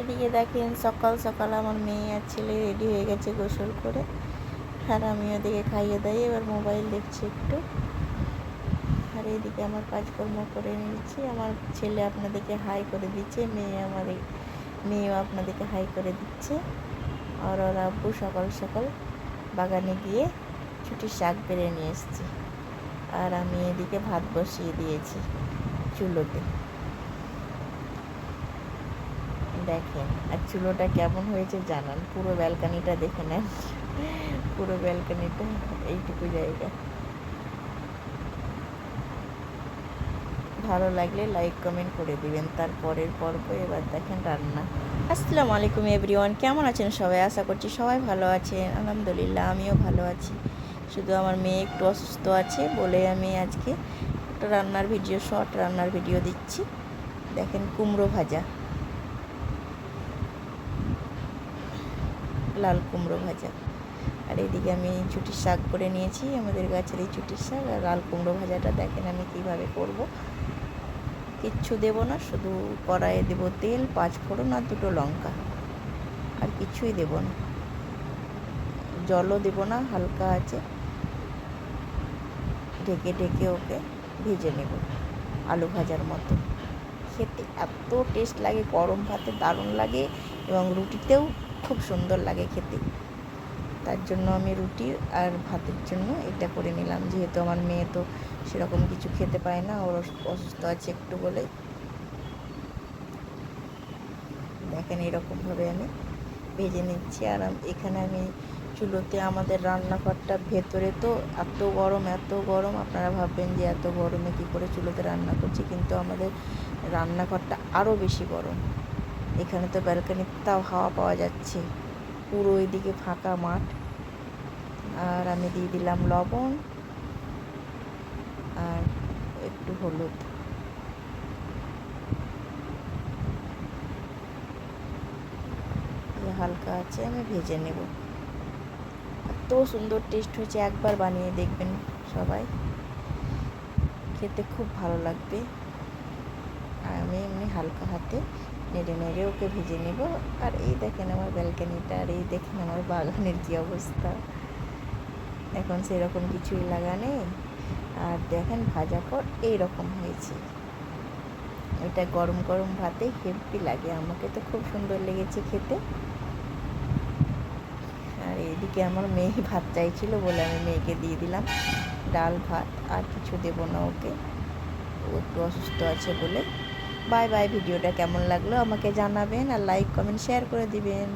এদিকে দেখেন সকাল সকাল আমার মেয়ে আর ছেলে রেডি হয়ে গেছে গোসল করে। আর আমি ওদিকে খাইয়ে দাইয়ে এবার মোবাইল দেখছি একটু। আর এদিকে আমার কাজকর্ম করে নিচ্ছি আমার ছেলে আপনাদেরকে হাই করে দিচ্ছে, মেয়ে আমার এই- মেয়েও আপনাদেরকে হাই করে দিচ্ছে। আর ওর আব্বু সকাল সকাল বাগানে গিয়ে ছুটির শাক বেড়ে নিয়ে এসছে। আর আমি এদিকে ভাত বসিয়ে দিয়েছি চুলোতে। দেখেন, আর চুলোটা কেমন হয়েছে জানান। পুরো ব্যালকানিটা দেখে নেন। পুরো ব্যালকানিটা এইটুকু জায়গা। ভালো লাগলে লাইক, কমেন্ট করে দিবেন। তারপরের পর্ব এবার দেখেন রান্না। আসসালামু আলাইকুম এভরিওয়ান, কেমন আছেন সবাই? আশা করছি সবাই ভালো আছেন। আলহামদুলিল্লাহ, আমিও ভালো আছি। শুধু আমার মেয়ে একটু অসুস্থ আছে বলে আমি আজকে একটা রান্নার ভিডিও, শর্ট রান্নার ভিডিও দিচ্ছি। দেখেন কুমড়ো ভাজা। লাল কুমড়ো ভাজা। আর এদিকে আমি ছুটির শাক করে নিয়েছি, আমাদের গাছের এই ছুটির শাক। আর লাল কুমড়ো ভাজাটা দেখেন আমি কীভাবে করব। কিচ্ছু দেব না, শুধু কড়াইয়ে দেবো তেল, পাঁচ ফোড়ন আর দুটো লঙ্কা। আর কিছুই দেব না। জলও দেব না, হালকা আছে। ঢেকে ঢেকে ওকে ভেজে নেব আলু ভাজার মতো। খেতে এত টেস্ট লাগে, গরম ভাতে দারুণ লাগে এবং রুটিতেও খুব সুন্দর লাগে খেতে। তার জন্য আমি রুটি আর ভাতের জন্য এটা করে নিলাম। যেহেতু আমার মেয়ে তো সেরকম কিছু খেতে পায় না, ওর অসু- অসুস্থ আছে একটু বলে দেখেন এরকমভাবে আমি ভেজে নিচ্ছি। আর এখানে আমি চুলোতে আমাদের রান্নাঘরটা ভেতরে তো এত গরম এত গরম। আপনারা ভাববেন যে এত গরমে কী করে চুলোতে রান্না করছি, কিন্তু আমাদের রান্নাঘরটা আরও বেশি গরম। এখানে তো ব্যালকানির তাও হাওয়া পাওয়া যাচ্ছে। পুরো এদিকে ফাঁকা মাঠ। আর আমি দিয়ে দিলাম লবণ। আর একটু হলুদ। হালকা আছে, আমি ভেজে নেব। এত সুন্দর টেস্ট হয়েছে, একবার বানিয়ে দেখবেন সবাই। খেতে খুব ভালো লাগবে। আর আমি এমনি হালকা হাতে নেড়ে নেড়ে ওকে ভেজে নেব। আর এই দেখেন আমার ব্যালকানিটা, আর এই দেখেন আমার বাগানের কী অবস্থা। এখন সেরকম কিছুই লাগা নেই। আর দেখেন ভাজা পর এইরকম হয়েছে। এটা গরম গরম ভাতে হেভি লাগে, আমাকে তো খুব সুন্দর লেগেছে খেতে। আর এদিকে আমার মেয়ে ভাত চাইছিল বলে আমি মেয়েকে দিয়ে দিলাম ডাল ভাত, আর কিছু দেবো না ওকে। ও একটু অসুস্থ আছে বলে বাই বাই ভিডিওটা কেমন লাগল আমাকে জানাবেন আর লাইক কমেন্ট শেয়ার করে দিবেন।